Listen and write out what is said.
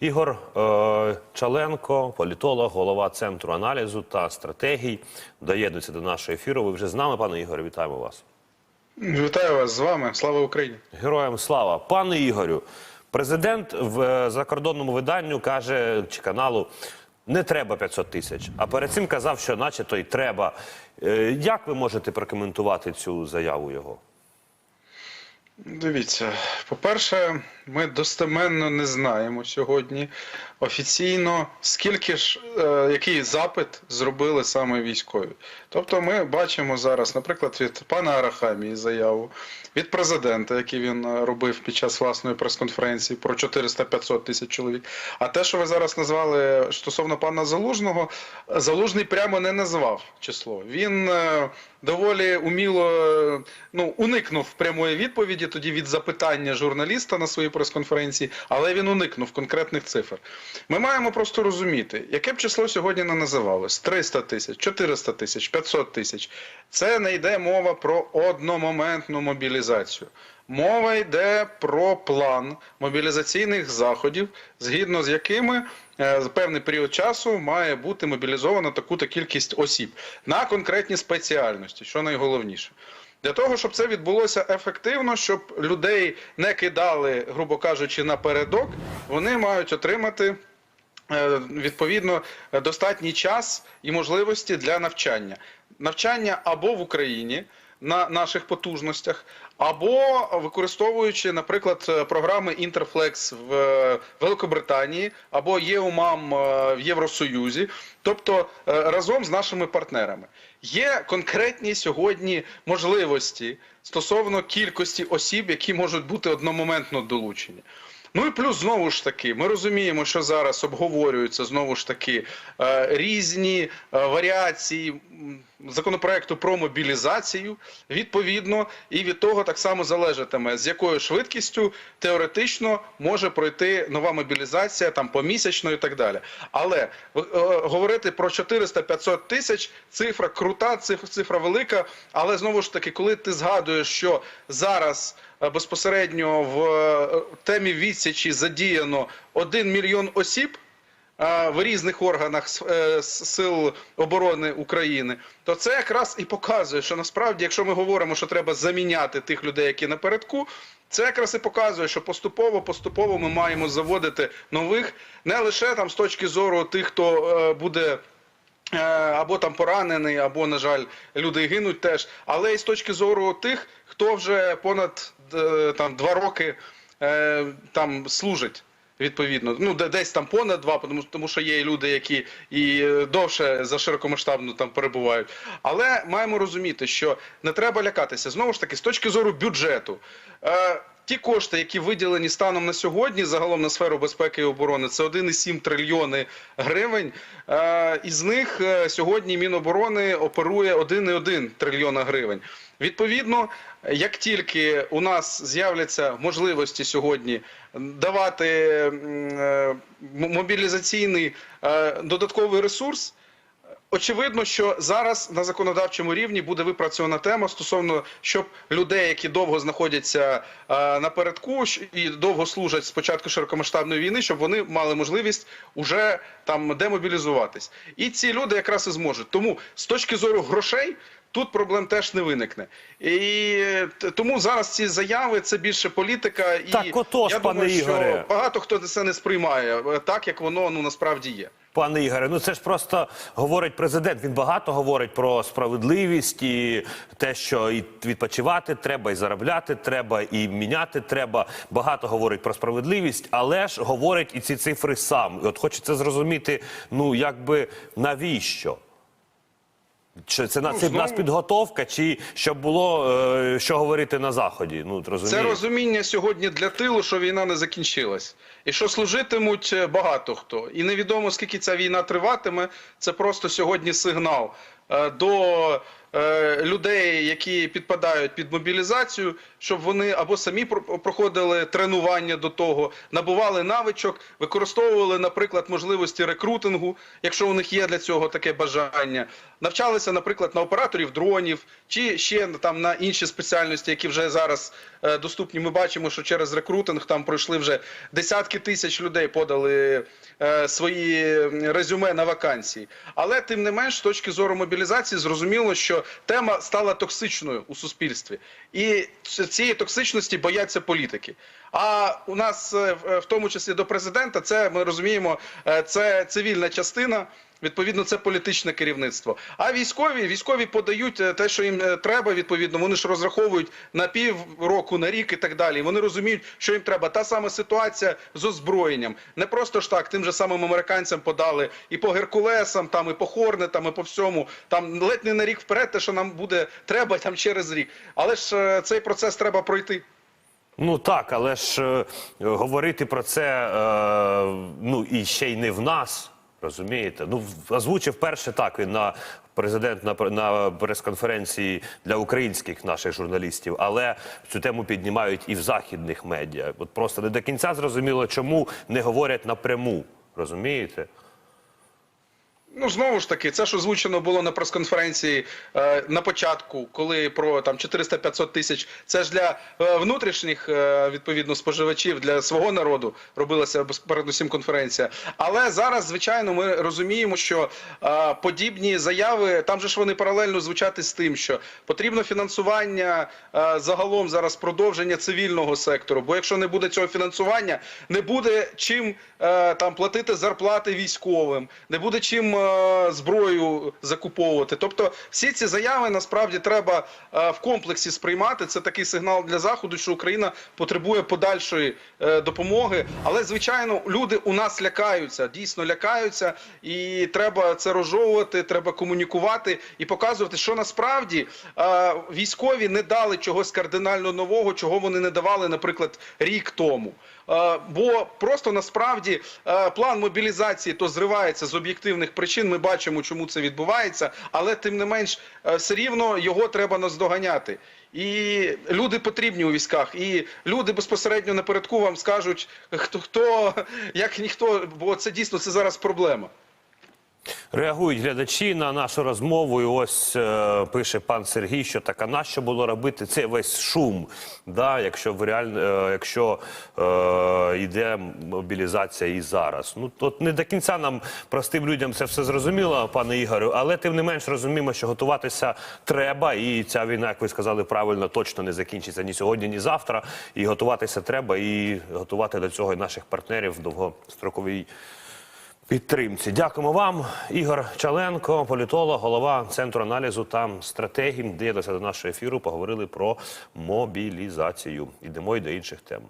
Ігор е, Чаленко, політолог, голова центру аналізу та стратегій, доєднується до нашого ефіру. Ви вже з нами, пане Ігоре, вітаємо вас. Вітаю вас з вами. Слава Україні. Героям слава. Пане Ігорю, президент в е, закордонному виданню каже чи каналу. Не треба 500 тисяч. А перед цим казав, що начебто й треба. Е, Як ви можете прокоментувати цю заяву його? Дивіться, по-перше, ми достеменно не знаємо сьогодні офіційно, скільки ж е, який запит зробили саме військові. Тобто, ми бачимо зараз, наприклад, від пана Арахамії заяву, від президента, який він е, робив під час власної прес-конференції про 400-500 тисяч чоловік. А те, що ви зараз назвали стосовно пана Залужного, Залужний прямо не назвав число. Він е, доволі уміло е, ну, уникнув прямої відповіді тоді від запитання журналіста на своїй прес-конференції, але він уникнув конкретних цифр. Ми маємо просто розуміти, яке б число сьогодні не називалось: 300 тисяч, 400 тисяч, 500 тисяч. Це не йде мова про одномоментну мобілізацію. Мова йде про план мобілізаційних заходів, згідно з якими е, за певний період часу має бути мобілізована таку-то кількість осіб на конкретні спеціальності, що найголовніше. Для того, щоб це відбулося ефективно, щоб людей не кидали, грубо кажучи, напередок, вони мають отримати е, відповідно достатній час і можливості для навчання. Навчання або в Україні на наших потужностях, або використовуючи, наприклад, програми Інтерфлекс в е, Великобританії або ЄУМАМ е, в Євросоюзі, тобто е, разом з нашими партнерами. Є конкретні сьогодні можливості стосовно кількості осіб, які можуть бути одномоментно долучені. Ну і плюс знову ж таки, ми розуміємо, що зараз обговорюються знову ж таки різні варіації законопроекту про мобілізацію. Відповідно, і від того так само залежатиме, з якою швидкістю теоретично може пройти нова мобілізація, там помісячно і так далі. Але е, говорити про 400-500 тисяч цифра крута, цифра, цифра велика. Але знову ж таки, коли ти згадуєш, що зараз е, безпосередньо в е, темі відсічі задіяно 1 мільйон осіб. Е, В різних органах е, сил оборони України, то це якраз і показує, що насправді, якщо ми говоримо, що треба заміняти тих людей, які напередку, це якраз і показує, що поступово, поступово ми маємо заводити нових не лише там з точки зору тих, хто е, буде або там поранений, або, на жаль, люди гинуть теж. Але і з точки зору тих, хто вже понад там два роки там служить. Відповідно, ну де- десь там понад два, тому, тому що є люди, які і е, довше за широкомасштабно там перебувають. Але маємо розуміти, що не треба лякатися. Знову ж таки, з точки зору бюджету. Е, Ті кошти, які виділені станом на сьогодні, загалом на сферу безпеки і оборони, це 1,7 трильйони гривень. Е, Із них е, сьогодні Міноборони оперує 1,1 трильйона гривень. Відповідно, як тільки у нас з'являться можливості сьогодні давати е, мобілізаційний додатковий ресурс. Очевидно, що зараз на законодавчому рівні буде випрацьована тема стосовно, щоб людей, які довго знаходяться е, напередку і довго служать з початку широкомасштабної війни, щоб вони мали можливість уже там демобілізуватись. І ці люди якраз і зможуть. Тому з точки зору грошей. Тут проблем теж не виникне, і тому зараз ці заяви це більше політика, і Так отож, я пане думаю, Ігоре. що багато хто це не сприймає е, так, як воно ну насправді є. Пане Ігоре, ну це ж просто говорить президент. Він багато говорить про справедливість і те, що і відпочивати треба, і заробляти треба, і міняти треба. Багато говорить про справедливість, але ж говорить і ці цифри сам. І от хочеться зрозуміти, ну якби навіщо? Чи це на Ну, це знову- нас підготовка, чи щоб було е, що говорити на заході? Ну розуміє. Це розуміння сьогодні для тилу, що війна не закінчилась, і що служитимуть е, багато хто. І невідомо скільки ця війна триватиме. Це просто сьогодні сигнал е, до людей, які підпадають під мобілізацію, щоб вони або самі про- проходили тренування до того, набували навичок, використовували, наприклад, можливості рекрутингу, якщо у них є для цього таке бажання. Навчалися, наприклад, на операторів дронів чи ще там на інші спеціальності, які вже зараз е, доступні. Ми бачимо, що через рекрутинг там пройшли вже десятки тисяч людей, подали е, свої резюме на вакансії. Але тим не менш, з точки зору мобілізації, зрозуміло, що тема стала токсичною у суспільстві, і цієї токсичності бояться політики. А у нас, е, в- в тому числі до президента, це ми розуміємо, е, це цивільна частина. Відповідно, це політичне керівництво. А військові військові подають е, те, що їм е, треба. Відповідно, вони ж розраховують на пів року, на рік і так далі. Вони розуміють, що їм треба. Та сама ситуація з озброєнням. Не просто ж так, тим же самим американцям подали і по Геркулесам, там і по Хорнетам, і по всьому. Там ледь не на рік вперед, те, що нам буде треба там через рік. Але ж е, цей процес треба пройти. Ну так, але ж говорити про це ну і ще й не в нас, розумієте? Ну озвучив перше так він на президент на, на прес-конференції для українських наших журналістів, але цю тему піднімають і в західних медіа. От просто не до кінця зрозуміло, чому не говорять напряму. Розумієте? Ну знову ж таки, це ж озвучено було на прес-конференції е, на початку, коли про там 400-500 тисяч. Це ж для е, внутрішніх е, відповідно споживачів для свого народу робилася передусім конференція. Але зараз, звичайно, ми розуміємо, що е, подібні заяви там же ж вони паралельно звучати з тим, що потрібно фінансування е, загалом зараз продовження цивільного сектору. Бо якщо не буде цього фінансування, не буде чим е, там платити зарплати військовим, не буде чим е, зброю закуповувати. Тобто, всі ці заяви насправді треба е, в комплексі сприймати. Це такий сигнал для заходу, що Україна потребує подальшої е, допомоги. Але звичайно, люди у нас лякаються, дійсно лякаються, і треба це розжовувати, треба комунікувати і показувати, що насправді е, військові не дали чогось кардинально нового, чого вони не давали, наприклад, рік тому. Е, Бо просто насправді е, план мобілізації то зривається з об'єктивних причин. Ми бачимо, чому це відбувається, але тим не менш, е, все рівно його треба наздоганяти. І люди потрібні у військах, і люди безпосередньо напередку вам скажуть, хто хто як ніхто, бо це дійсно це зараз проблема. Реагують глядачі на нашу розмову. І ось е, пише пан Сергій, що так, а нащо було робити цей весь шум, да, якщо в реаль... е, якщо е, йде мобілізація і зараз. Ну тут не до кінця нам простим людям це все зрозуміло, пане Ігорю, але тим не менш розуміємо, що готуватися треба, і ця війна, як ви сказали правильно, точно не закінчиться ні сьогодні, ні завтра. І готуватися треба, і готувати до цього і наших партнерів в довгостроковій підтримці. Дякуємо вам, Ігор Чаленко, політолог, голова центру аналізу та стратегії. Доєднався до нашого ефіру. Поговорили про мобілізацію. Ідемо й до інших тем.